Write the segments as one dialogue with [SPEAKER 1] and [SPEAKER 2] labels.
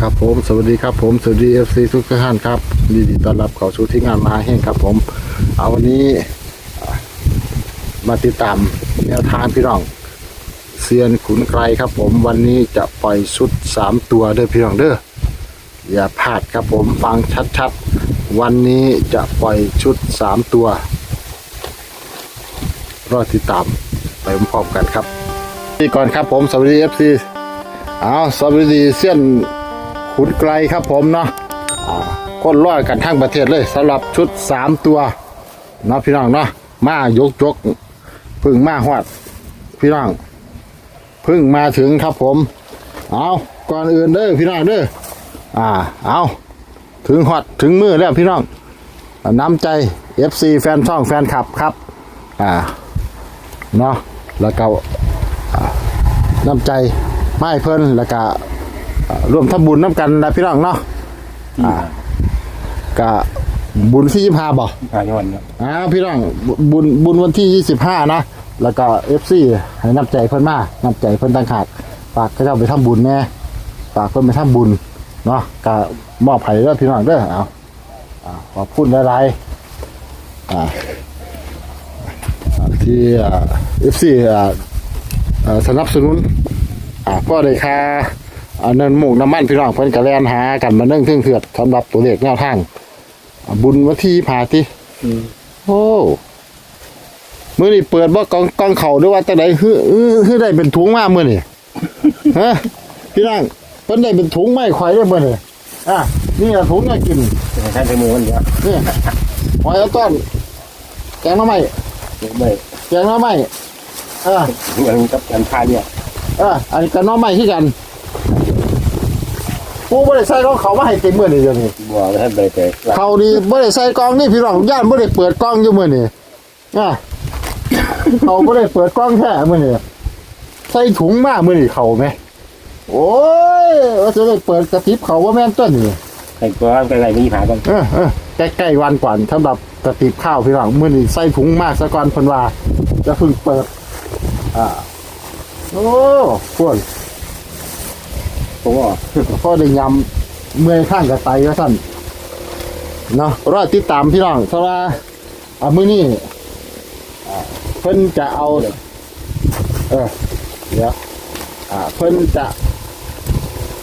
[SPEAKER 1] ครับผมสวัสดีครับผมสวัสดีเอฟซีทุกท่านครับยินดีต้อนรับเข้าสู่ที่งานมหาแห่งครับผม เอาวันนี้มาติดตามแนวทางพี่น้องเซียนขุนไกรครับผมวันนี้จะปล่อยชุดสามตัวเด้อพี่น้องเด้ออย่าพลาดครับผมฟังชัดๆ วันนี้จะปล่อยชุดสามตัว รอติดตามไปพร้อมกันครับนี่ก่อนครับผมสวัสดีเอฟซีเอาสวัสดีเส้น ขุนไกลครับผมเนาะอ่าคนร้อยกันทั้งประเทศเลยสำหรับชุดสามตัวเนาะพี่น้องเนาะมายกยกๆพึ่งมาหอด พี่น้องเพึ่งมาถึงครับผม เอาก่อนอื่นเด้อพี่น้องเด้ออ่า เอาถึงหอดถึงมือแล้วพี่น้องน้ำใจ FC แฟนช่องแฟนคลับครับ อ่าเนาะแล้วก็น้ำใจไม่เพิ่นแล้วก็เอ่อร่วมทำบุญน้ำกันนะพี่น้องเนาะอ่าก็บุญที่ยี่ห้าบ่
[SPEAKER 2] พายอนครับ
[SPEAKER 1] อ่าพี่น้องบุบุญบุญวันที่ยี่สิบห้านะแล้วก็เอฟซีให้น้ำใจเพิ่นมาน้ำใจเพิ่นต่างหากฝากเขาเจ้าไปทำบุญแน่ฝากเพิ่นไปทำบุญเนาะก็มอบให้เด้อพี่น้องเด้อเอาอ่าขอบคุณหลายๆอ่าอ่าที่เอฟซีอ่าเอ่อสนับสนุนอ่าก็ได้ค่า อ่าเนินหมูกน้ำมันพี่น้องเพิ่นกระแลนหากันมาเนื่องเทื่องเถือดสำหรับตัวเลขแนวทางอ่าบุญวันที่พาติโอ้มื้อนี้เปิดบ่กองกองเข่าด้วยว่าจังได๋ฮือฮือฮือได้เป็นถุงมามื้อนี้ฮะพี่น้องเพิ่นได้เป็นถุงไม้ข่อยได้มื้อนี้อะนี่ล่ะถุงน่ากิน
[SPEAKER 2] ท่านใช้มือมันเยอะ
[SPEAKER 1] นี่หอยเอาต้นแกงหน่อไม้
[SPEAKER 2] ไม่
[SPEAKER 1] แกงหน่อไม้อ่า
[SPEAKER 2] เหมือนกับการพายเนี่ย
[SPEAKER 1] เอออันนี้ก็น้องใหม่ที่กัน กูไม่ได้ใส่กองเขามาให้เต็มมือนี่เดี๋ยวนี้
[SPEAKER 2] บัวท่านไปแต่
[SPEAKER 1] เขานี่ไม่ได้ใส่กองนี่พี่รองย่านไม่ได้เปิดกล้องอยู่มือนี่อะเขาไม่ได้เปิดกล้องแค่มือนี่ใส่ถุงมามือนี่เขาไหมโอ้ยว่าจะได้เปิดกระติบเขาว่าแม่นต้นนี่
[SPEAKER 2] ไอ้ตัวไกลๆมีผากัน
[SPEAKER 1] เออเออใกล้ๆวันก่อนสำหรับกระติบข้าวพี่รองมือนี่ใส่ถุงมากซะก่อนเพิ่นว่าจะเพิ่งเปิดอ่าโอ้พวก
[SPEAKER 2] ผมว่า
[SPEAKER 1] ก็ได้ยำเมื่อยข้างกับไตก็สั่นเนาะรอติดตามพี่น้องเพราะว่าเอามือนี้อ่เพิ่นจะเอา เออเดี๋ยวอ่าเพิ่นจะ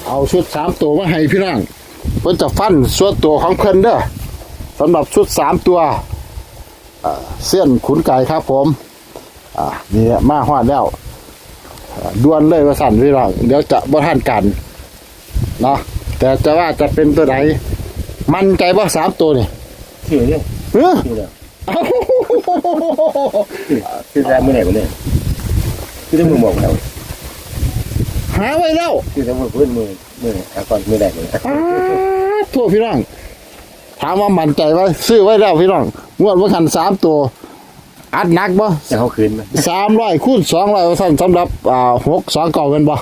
[SPEAKER 1] เอาชุดสามตัวมาให้พี่น้องเพิ่นจะฟันส่วนตัวของเพิ่นเด้อสำหรับชุดสามตัวเส้นขุนไก่ครับผมอ่านี่แหละมาฮอดแล้วด่วนเลยว่าสั่นพี่น้องเดี๋ยวจะบ่ทันกัน เนาะแต่จะว่าจะเป็นตัวไหนมันใจว่าสามตัวนี่
[SPEAKER 2] ชื่อเนี่ย
[SPEAKER 1] เฮ้ย
[SPEAKER 2] ชื่อเนี่ยชื่อแรกมือไหนกันเนี่ยชื่อที่มือบอกแล้ว
[SPEAKER 1] หาไว้แล้ว
[SPEAKER 2] ชื่อที่มือพื้นมือมืออะก่อนมือแรกเลย
[SPEAKER 1] อ้าทั่วพี่น้องถามว่ามันใจว่าซื้อไว้แล้วพี่น้องงวดว่าขันสามตัวอัดหนักบ่
[SPEAKER 2] จะเขาคืนไหม
[SPEAKER 1] สามร้อยคูณสองร้อยสั่นสำหรับอ่าหกสองเก่าเป็นบ่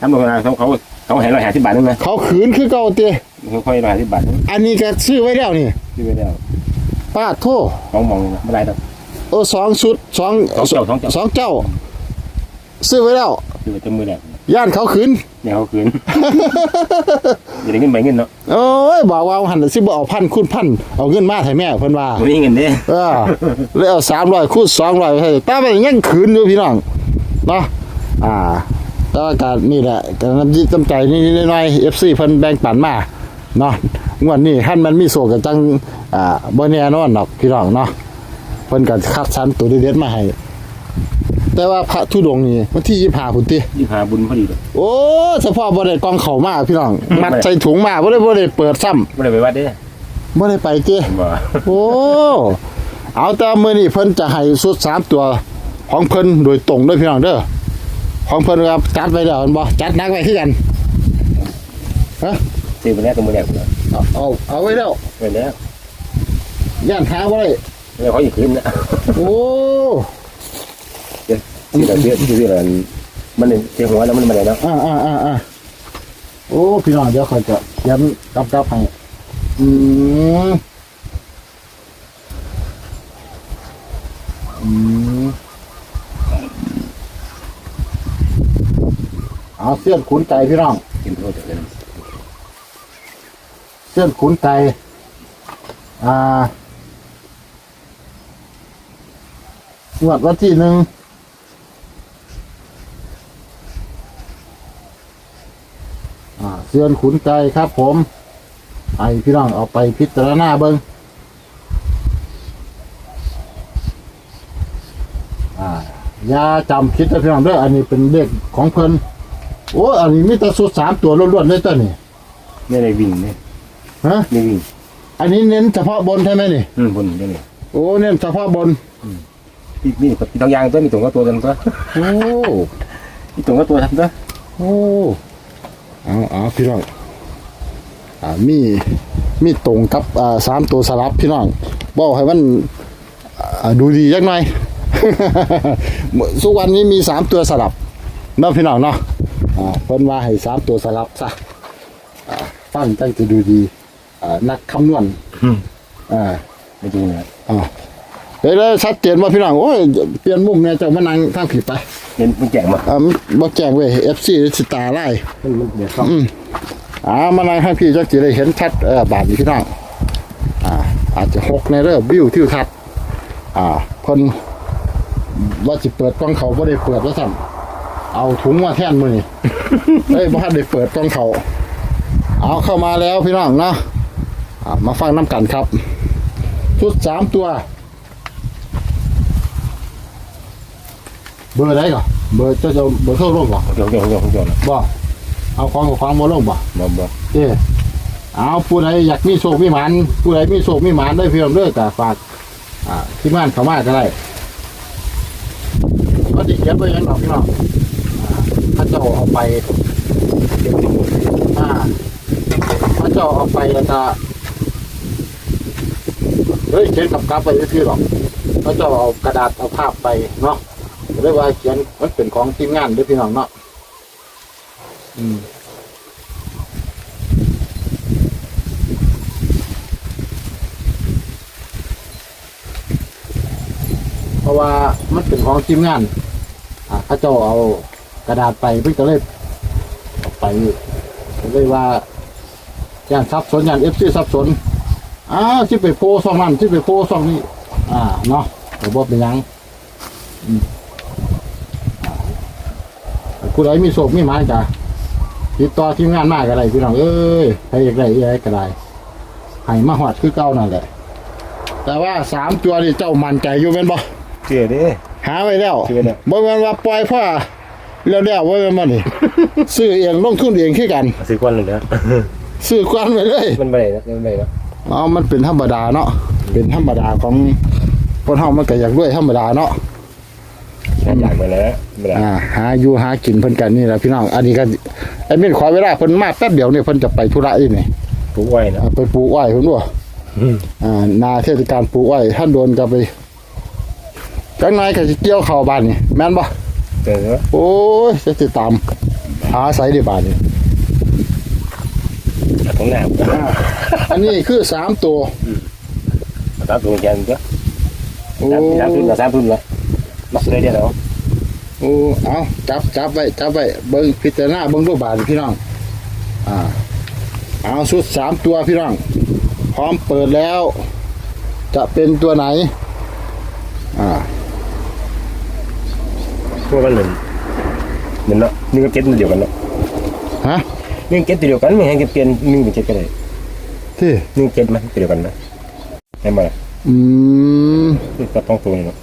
[SPEAKER 2] ถ้าเมื่อวานเขา เขาเขาเห็นเราหาที่บาทนึงนะ
[SPEAKER 1] เขาขืนคือเก่าเตี้ย
[SPEAKER 2] เขาค่อยเราหาที่บาทนึง
[SPEAKER 1] อันนี้ก็ซื้อไว้แล้วนี่
[SPEAKER 2] ชื่อไม่ได้
[SPEAKER 1] ป้าโทั่ว
[SPEAKER 2] ของมองไม่ได้หรอก
[SPEAKER 1] เออสองชุดสอง
[SPEAKER 2] สองเจ้าสองเจ้า
[SPEAKER 1] สองเจ้า ซื้อไว้แล้ว
[SPEAKER 2] ชื่อจะมือแรก
[SPEAKER 1] ย่านเขาขืน
[SPEAKER 2] เนี่ยเขาคืน อย่าได้เงินไปเงินเนาะ
[SPEAKER 1] โอ้ยบอกว่าหันสิบ่เอาพันคูณพันเอาเงินมาให้แม่เพิ่นว่า
[SPEAKER 2] ไม่มีเงินเด้
[SPEAKER 1] เออเลยเอาสามร้อยคูณสองร้อยให้แต่มันยังขืนอยู่พี่น้องเนาะอ่า แต่ว่าการนี่แหละการน้ำจิตน้ำใจนี่น้อยๆเอฟซีเพิ่นแบ่งปันมาเนาะงวดนี้ท่านมันมีโศกกันจังอ่าบ่แน่นอนหรอกพี่น้องเนาะเพิ่นก็คัดสรรตัวเด็ดๆมาให้แต่ว่าพระธุดงค์นี่วันที่ยี่ห้าพุ่นติ
[SPEAKER 2] ยี่หาบุญพอดีเลย
[SPEAKER 1] โอ้เฉพาะบ่ได้กองเข้ามาพี่น้อง มัดใส่ถุงมาบ่ได้บ่ได้เปิดซ้ำ
[SPEAKER 2] ไม่ได้ไปวัดเด้
[SPEAKER 1] บ่ได้ไปเจ้
[SPEAKER 2] บ่
[SPEAKER 1] โอ้เอาแต่มื้อนี้เพิ่นจะให้สุดสามตัวของเพิ่นโดยตรงเด้วยพี่น้องเด้อ ของเพิ่นครับจัดไว้แล้วเห็นบ่จัดหนักไว้คือกันฮะ
[SPEAKER 2] ซื้อไปแล้วตัวมือแรกเลย
[SPEAKER 1] เอาเอาเอาไว้แล้ว
[SPEAKER 2] ไปแล้ว
[SPEAKER 1] ย่านหาบ่ได้
[SPEAKER 2] แล้วเขาอยู่คืนนะ
[SPEAKER 1] โอ้
[SPEAKER 2] ที่เราเชื่อที่เรามันเสียหัวแล้วมันมาเลยเนาะ
[SPEAKER 1] อ่าอ่าอ่าอ่าโอ้พี่น้องเดี๋ยวค่อยจะย้ำกับกับให้อืมอืมเอาเสี้ยนขุนใจพี่น้อง
[SPEAKER 2] กินโทษจากเลย
[SPEAKER 1] เส้นขุนไก่อ่างวดวันที่หนึ่งอ่าเซียนขุนไก่ครับ ผมไอพี่น้องเอาไปพิจารณาเบิงอ่าอย่าจำคิดนะพี่น้องเด้ออันนี้เป็นเลขของเพิ่น โอ้อันนี้มีแต่สุดสามตัวล้วนๆเลยตัวนี่
[SPEAKER 2] เนี่ยในวิ่งเนี่ย
[SPEAKER 1] ฮะ
[SPEAKER 2] ในวิ่ง
[SPEAKER 1] อันนี้เน้นเฉพาะบนใช่ไหมนี่
[SPEAKER 2] อืมบนเนี่ยนี่
[SPEAKER 1] โอ้เน้นเฉพาะบน
[SPEAKER 2] มีมีมีตองยางตัวมีตรงก็ตัวกันตัว
[SPEAKER 1] โอ้
[SPEAKER 2] มีตรงก็ตัวทำตัว
[SPEAKER 1] โอ้เอาเอาพี่น้องอ่ามีมีตรงกับอ่าสามตัวสลับพี่น้องบอกให้มันอ่าดูดีจักหน่อย สุวรรณนี้มีสามตัวสลับเนาะพี่น้องเนาะ อ่าเพิ่นว่าให้สามตัวสลับซะอ่าฟังตั้งจะดูดีอ่านักคำนวณอ่า
[SPEAKER 2] ไม่จริงนะ
[SPEAKER 1] อ่าเดี๋ยวได้ชัดเจนว่าพี่น้องโอ้ยเปลี่ยนมุมเนี่ยเจ้ามานั่งทางผิดไป
[SPEAKER 2] เน้นมันแจกมา
[SPEAKER 1] อ่าบ่แจ้งเว้ย FC สิตาไล่
[SPEAKER 2] มันมันเดี๋ยวเข้า
[SPEAKER 1] อ่ามานั่งให้พี่จักสิได้เห็นชัดเออบาดนี้พี่น้องอ่าอาจจะหกในเรื่องวิวที่ทัดอ่าเพิ่นว่าสิเปิดกล้องเขาบ่ได้เปิดว่าซั่น เอาถุงมาแทนมือนี่เอ้ยบ่ทันได้เปิดกล้องเขาเอาเข้ามาแล้วพี่น้องเนาะอ่ามาฟังน้ำกันครับ ชุดสามตัว เบอร์ไหนก่อนเบอร์เจ้าจะเบอร์โทรลงบ่
[SPEAKER 2] เดี๋ยวเดี๋ยวเดี๋ยวเดี๋ยวนะ
[SPEAKER 1] บ่เอาของกับของบ่ลงบ่
[SPEAKER 2] บ่บ่
[SPEAKER 1] เออเอาผู้ใดอยากมีโชคมีหมานผู้ใดมีโชคมีหมานได้เพียงเด้อแต่ฝากอ่าที่บ้านเขามาก็ได้ก็ดิเขียนไว้อยังดอกพี่น้องอ่าพระ เจ้าเอาไปอ่าพระเจ้าเอาไปแล้วก็เฮ้ยเขียนกับกลับไปซื่หรอกพระเจ้าเอากระดาษเอาภาพไปเนาะเรียกว่าเขียนมันเป็นของทีมงานด้วยพี่น้องเนาะอืมเพราะว่ามันเป็นของทีมงานอ่าเขาเจ้าเอา กระดาษไปเพิ่งจะเลยเอาไปก็เลยว่าย่านซับสนย่านเอฟซีซับสนอ้าวที่ไปโพซ่องนั่นที่ไปโพซ่องนี่อ่าเนาะแต่บ่เป็นหยังอืมอ่าผู้ใดมีโศกมีหมายจ้ะติดต่อทีมงานมากก็ได้พี่น้องเอ้ยใครอยากได้อะไรก็ได้ให้มาหอดคือเก่านั่นแหละ แต่ว่าสามตัวนี่เจ้ามั่นใจอยู่เป็นบ่
[SPEAKER 2] เชื่อดิ
[SPEAKER 1] หาไว้แล้ว
[SPEAKER 2] ซื้อไว้แล้ว
[SPEAKER 1] บ่แม่นว่าปล่อยพ่อ แล้วแล้วบ่แม่นบ่นี่ ซื้อเองลงทุนเองคือกัน
[SPEAKER 2] ซื้อควันเลยนะ
[SPEAKER 1] ซื้อกวนไปเลย
[SPEAKER 2] มันไปไหนนะมันไปไหนนะ
[SPEAKER 1] อ๋อมันเป็นธรรมดาเนาะ เป็นธรรมดาของคนเฮามันก็อยากรวยธรรมดาเนาะ
[SPEAKER 2] น่าอยากไปแล้วไม่ได้
[SPEAKER 1] อ่าหาอยู่หากินเพิ่นกันนี่แหละพี่น้อง อันนี้ก็ไอ้มินขอเวลาเพิ่นมาแป๊บเดียวนี่เพิ่นจะไปธุระอีนี่
[SPEAKER 2] ปลูกไว้นะ
[SPEAKER 1] อ่าไปปลูกอ้อยเพิ่นบ่อ่านาเทศกาลปลูกอ้อยท่านโดนก็ไปจังไหนก็สิเกี่ยวเข้าวบ้านนี่แม่นบ่
[SPEAKER 2] เจอแล้ว
[SPEAKER 1] โอ้ยจะติดตาม หาไซดีบาทนี่
[SPEAKER 2] ของหน้า
[SPEAKER 1] อันนี้คือสามตัว
[SPEAKER 2] ตามตัวแกนก็
[SPEAKER 1] โอ้
[SPEAKER 2] สามทุนละสามทุนละมาเลยเดียว
[SPEAKER 1] โอ้เอาจับจับไว้จับไว้เบิ้งพิจารณาเบิ้งรูปบาทพี่น้อง อ่า เอาชุดสามตัวพี่น้อง พร้อมเปิดแล้ว จะเป็นตัวไหน อ่า
[SPEAKER 2] พวกมันเหมือนเหมือนเนาะนี่ก็เก็ตเดียวกันเนาะ
[SPEAKER 1] ฮะ
[SPEAKER 2] นี่เก็ตเดียวกันไม่ให้เปลี่ยนนี่เป็นเก็ตก็ได้
[SPEAKER 1] ที่
[SPEAKER 2] นี่เก็ตมันเดียวกันนะใช่ไหม
[SPEAKER 1] อืม
[SPEAKER 2] นี่ก็ต้องตัวนี่เนาะ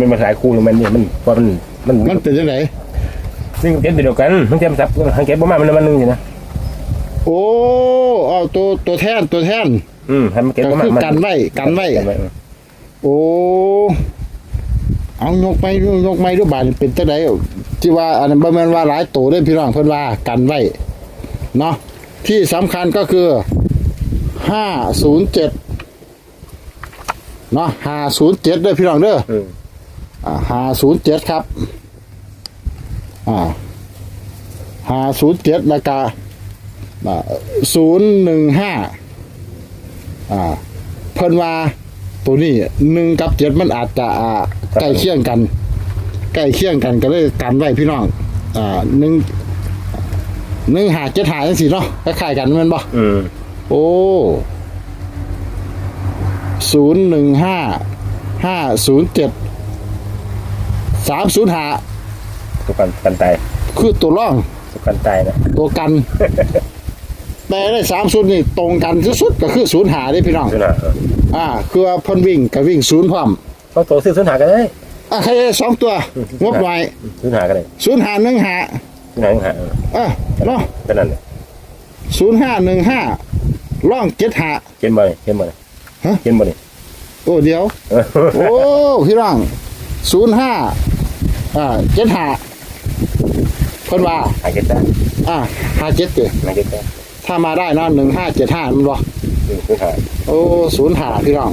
[SPEAKER 2] มันมาสายคู่หรือมันเนี่ยมันว่ามันมัน
[SPEAKER 1] มันเป็นยังไง
[SPEAKER 2] นี่เก็ตเดียวกันมันเก็ตซับทางเก็ตประมาณมันมันนึงอยู่นะ
[SPEAKER 1] โอ้เอาตัวตัวแทนตัวแทน
[SPEAKER 2] อืมให้มันเก็ต
[SPEAKER 1] ก็
[SPEAKER 2] ประมาณ
[SPEAKER 1] คือกันไว้กันไว้
[SPEAKER 2] กันไว้
[SPEAKER 1] โอ้ เอายกไม้ยกไม้รูปบาทนี่เป็นจังไดที่ว่าอันนั้นบ่แม่นว่าหลายโตเด้อพี่น้องเพิ่นว่ากันไว้เนาะที่สำคัญก็คือ507เนาะ507เด้อพี่น้องเด้อ
[SPEAKER 2] อืม
[SPEAKER 1] อ่า507ครับ อ่า507แล้วก็อ่า015อ่าเพิ่นว่า ตัวนี้หนึ่งกับเจ็ดมันอาจจะอ่าใกล้เคียงกัน ใกล้เคียงกันก็เลยกันไว้พี่น้องอ่าหนึ่งหนึ่งหาเจ็ดหาจังสี่เนาะคล้ายๆกันแม่นบ่
[SPEAKER 2] อืม
[SPEAKER 1] โโอ้ศูนย์หนึ่งห้าห้าศูนย์เจ็ดสามศูนย์หา
[SPEAKER 2] ตัวกันกันตาย
[SPEAKER 1] คือตัวร่อง
[SPEAKER 2] ตัวกันตายนะ
[SPEAKER 1] ตัวกัน แต่ได้สามศูนย์นี่ตรงกันที่สุดก็คือศูนย์หาได้พี่น้อง
[SPEAKER 2] ศูนย์หาเออ
[SPEAKER 1] อ่า คือว่าเพ่นวิ่งกับวิ่งศูนย์พร้อม
[SPEAKER 2] ต้องตัวซื้อศูนย์หากันเลย
[SPEAKER 1] อะใครได้สองตัวงบหน่อย
[SPEAKER 2] ศูนย์หากันเลย
[SPEAKER 1] ศูนย์หาหนึ่งหา
[SPEAKER 2] ศูนย์หาหนึ่งหาเออ
[SPEAKER 1] อะเนาะ
[SPEAKER 2] เป็นนั่นเลย
[SPEAKER 1] ศูนย์ห้าหนึ่งห้าร่องเจ็ดหา
[SPEAKER 2] เขียนบ่เลยเขียนบ่เลย
[SPEAKER 1] ฮะ
[SPEAKER 2] เขียนบ่เลย
[SPEAKER 1] โอ้เดี๋ยว
[SPEAKER 2] เออ
[SPEAKER 1] โอ้พี่น้องศูนย์ห้าอ่าเจ็ดหาเพิ่นว่า
[SPEAKER 2] หาเก็ตได้
[SPEAKER 1] อ่าห้าเจ็ดเต
[SPEAKER 2] หาเก็ตได้
[SPEAKER 1] ถ้ามาได้เนาะหนึ่งห้าเจ็ดห้ามันบ่
[SPEAKER 2] ศูนย์หา
[SPEAKER 1] โอ้ศูนย์หาพี่น้อง